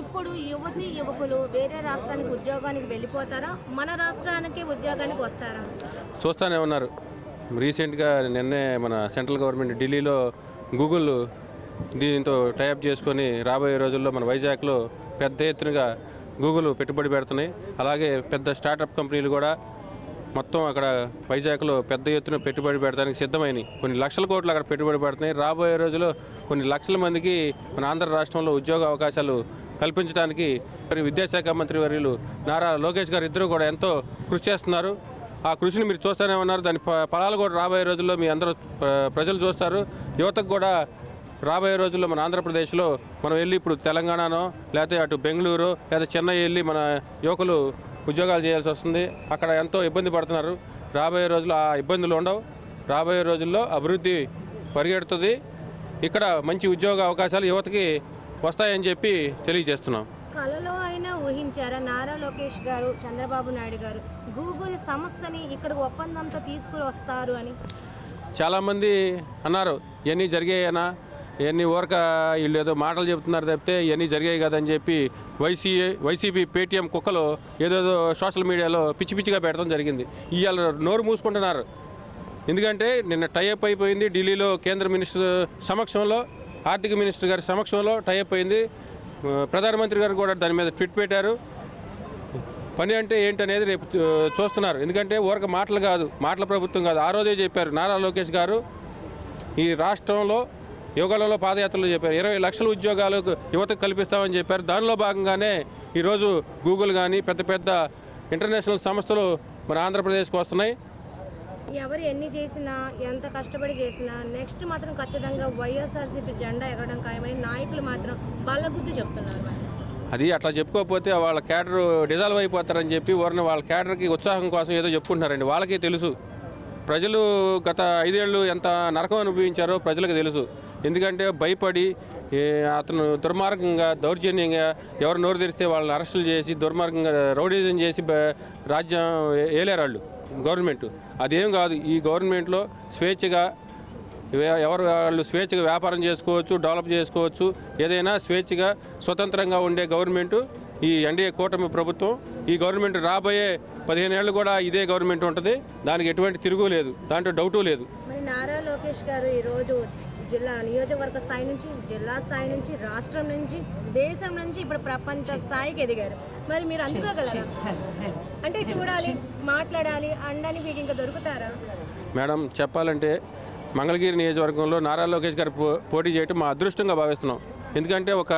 ఇప్పుడు యువతి యువకులు వేరే రాష్ట్రానికి ఉద్యోగానికి వెళ్ళిపోతారా? మన రాష్ట్రానికి ఉద్యోగానికి వస్తారా? చూస్తూనే ఉన్నారు. రీసెంట్గా నిన్నే మన సెంట్రల్ గవర్నమెంట్ ఢిల్లీలో గూగుల్ దీంతో టైప్ చేసుకొని రాబోయే రోజుల్లో మన వైజాగ్లో పెద్ద ఎత్తునగా గూగుల్ పెట్టుబడి పెడుతున్నాయి. అలాగే పెద్ద స్టార్టప్ కంపెనీలు కూడా మొత్తం అక్కడ వైజాగ్లో పెద్ద ఎత్తున పెట్టుబడి పెడతానికి సిద్ధమైనవి కొన్ని లక్షల కోట్లు అక్కడ పెట్టుబడి పెడుతున్నాయి. రాబోయే రోజుల్లో కొన్ని లక్షల మందికి మన ఆంధ్ర రాష్ట్రంలో ఉద్యోగ అవకాశాలు కల్పించడానికి మరి విద్యాశాఖ మంత్రి వర్యులు నారా లోకేష్ గారు ఇద్దరు కూడా ఎంతో కృషి చేస్తున్నారు. ఆ కృషిని మీరు చూస్తూనే ఉన్నారు. దాని ఫలాలు కూడా రాబోయే రోజుల్లో మీ అందరూ ప్రజలు చూస్తారు. యువతకు కూడా రాబోయే రోజుల్లో మన ఆంధ్రప్రదేశ్లో మనం వెళ్ళి ఇప్పుడు తెలంగాణనో లేకపోతే అటు బెంగళూరు లేదా చెన్నై వెళ్ళి మన యువకులు ఉద్యోగాలు చేయాల్సి వస్తుంది. అక్కడ ఎంతో ఇబ్బంది పడుతున్నారు. రాబోయే రోజుల్లో ఆ ఇబ్బందులు ఉండవు. రాబోయే రోజుల్లో అభివృద్ధి పరిగెడుతుంది. ఇక్కడ మంచి ఉద్యోగ అవకాశాలు యువతకి వస్తాయని చెప్పి తెలియజేస్తున్నాం. కలలో అయినా ఊహించారా? నారా లోకేష్ గారు చంద్రబాబు నాయుడు గారు గూగుల్ సంస్థని ఇక్కడికి ఒప్పందంతో తీసుకుని వస్తారు అని. చాలామంది అన్నారు ఇవన్నీ జరిగాయనా? ఇవన్నీ ఊరక వీళ్ళు ఏదో మాటలు చెబుతున్నారు తప్పితే ఇవన్నీ జరిగాయి కదని చెప్పి వైసీ వైసీపీ పేటీఎం కుక్కలు ఏదేదో సోషల్ మీడియాలో పిచ్చి పిచ్చిగా పెట్టడం జరిగింది. ఇవాళ నోరు మూసుకుంటున్నారు. ఎందుకంటే నిన్న టైఅప్ అయిపోయింది ఢిల్లీలో కేంద్ర మినిస్టర్ సమక్షంలో. ఆర్థిక మినిస్టర్ గారి సమక్షంలో టైఅప్ అయింది. ప్రధానమంత్రి గారు కూడా దాని మీద ట్విట్ పెట్టారు. పని అంటే ఏంటనేది రేపు చూస్తున్నారు. ఎందుకంటే ఊరక మాటలు కాదు మాటల ప్రభుత్వం కాదు. ఆ రోజే చెప్పారు నారా లోకేష్ గారు. ఈ రాష్ట్రంలో యుగాలలో పాదయాత్రలో చెప్పారు. ఇరవై లక్షల ఉద్యోగాలు యువతకు కల్పిస్తామని చెప్పారు. దానిలో భాగంగానే ఈరోజు గూగుల్ కానీ పెద్ద పెద్ద ఇంటర్నేషనల్ సంస్థలు మన ఆంధ్రప్రదేశ్కి వస్తున్నాయి. ఎవరు ఎన్ని చేసినా ఎంత కష్టపడి చేసినా నెక్స్ట్ మాత్రం ఖచ్చితంగా వైఎస్ఆర్సీపీ జెండా ఎగరడం ఖాయమని నాయకులు మాత్రం బల్లగుద్ది చెప్తున్నారు అది అట్లా చెప్పుకోకపోతే వాళ్ళ క్యాడర్ డిజాల్వ్ అయిపోతారని చెప్పి వారిని వాళ్ళ క్యాడర్కి ఉత్సాహం కోసం ఏదో చెప్పుకుంటున్నారండి. వాళ్ళకే తెలుసు. ప్రజలు గత ఐదేళ్ళు ఎంత నరకం అనుభవించారో ప్రజలకు తెలుసు. ఎందుకంటే భయపడి అతను దుర్మార్గంగా దౌర్జన్యంగా ఎవరు నోరు తెరిస్తే వాళ్ళని అరెస్టులు చేసి దుర్మార్గంగా రౌడీజం చేసి రాజ్యం ఏలేరు వాళ్ళు గవర్నమెంట్. అదేం కాదు ఈ గవర్నమెంట్లో స్వేచ్ఛగా ఎవరు వాళ్ళు స్వేచ్ఛగా వ్యాపారం చేసుకోవచ్చు డెవలప్ చేసుకోవచ్చు ఏదైనా స్వేచ్ఛగా స్వతంత్రంగా ఉండే గవర్నమెంట్ ఈ ఎన్డీఏ కూటమి ప్రభుత్వం. ఈ గవర్నమెంట్ రాబోయే పదిహేను ఏళ్ళు కూడా ఇదే గవర్నమెంట్ ఉంటుంది. దానికి ఎటువంటి తిరుగు లేదు దాంట్లో డౌటు లేదు. మరి నారా లోకేష్ గారు ఈరోజు జిల్లా నియోజకవర్గ స్థాయి నుంచి జిల్లా స్థాయి నుంచి రాష్ట్రం నుంచి దేశం నుంచి ఇప్పుడు ప్రపంచ స్థాయికి ఎదిగారు. మరి మీరు అందుకోగలరా? అంటే చూడాలి మాట్లాడాలి అండని మీకు ఇంకా దొరుకుతారా? మేడం చెప్పాలంటే మంగళగిరి నియోజకవర్గంలో నారా లోకేష్ గారు పో- పోటీ చేయటం మా అదృష్టంగా భావిస్తున్నాం. ఎందుకంటే ఒక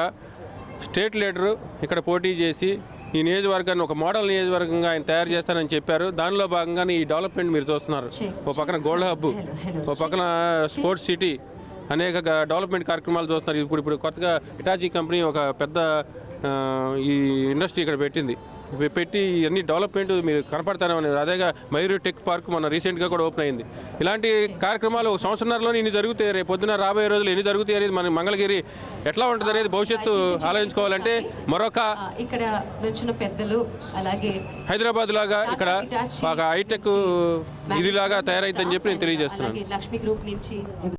స్టేట్ లీడరు ఇక్కడ పోటీ చేసి ఈ నియోజకవర్గాన్ని ఒక మోడల్ నియోజకవర్గంగా ఆయన తయారు చేస్తానని చెప్పారు. దానిలో భాగంగానే ఈ డెవలప్మెంట్ మీరు చూస్తున్నారు. ఓ పక్కన గోల్డ్ హబ్ ఓ పక్కన స్పోర్ట్స్ సిటీ అనేక డెవలప్మెంట్ కార్యక్రమాలు చూస్తున్నారు. ఇప్పుడు ఇప్పుడు కొత్తగా ఇటాచీ కంపెనీ ఒక పెద్ద ఈ ఇండస్ట్రీ ఇక్కడ పెట్టింది. పెట్టి అన్ని డెవలప్మెంట్ మీరు కనపడతానే ఉన్నారు అదేగా మయూరి టెక్ పార్క్ మన రీసెంట్గా కూడా ఓపెన్ అయింది. ఇలాంటి కార్యక్రమాలు ఒక ఇన్ని జరుగుతాయి రేపు పొద్దున రాబోయే రోజులు ఎన్ని జరుగుతాయి అనేది మన మంగళగిరి ఎట్లా ఉంటుంది అనేది భవిష్యత్తు ఆలోచించుకోవాలంటే మరొక ఇక్కడ వచ్చిన పెద్దలు అలాగే హైదరాబాద్ లాగా ఇక్కడ ఒక హైటెక్ ఇదిలాగా తయారైందని చెప్పి నేను తెలియజేస్తున్నాను లక్ష్మీ గ్రూప్ నుంచి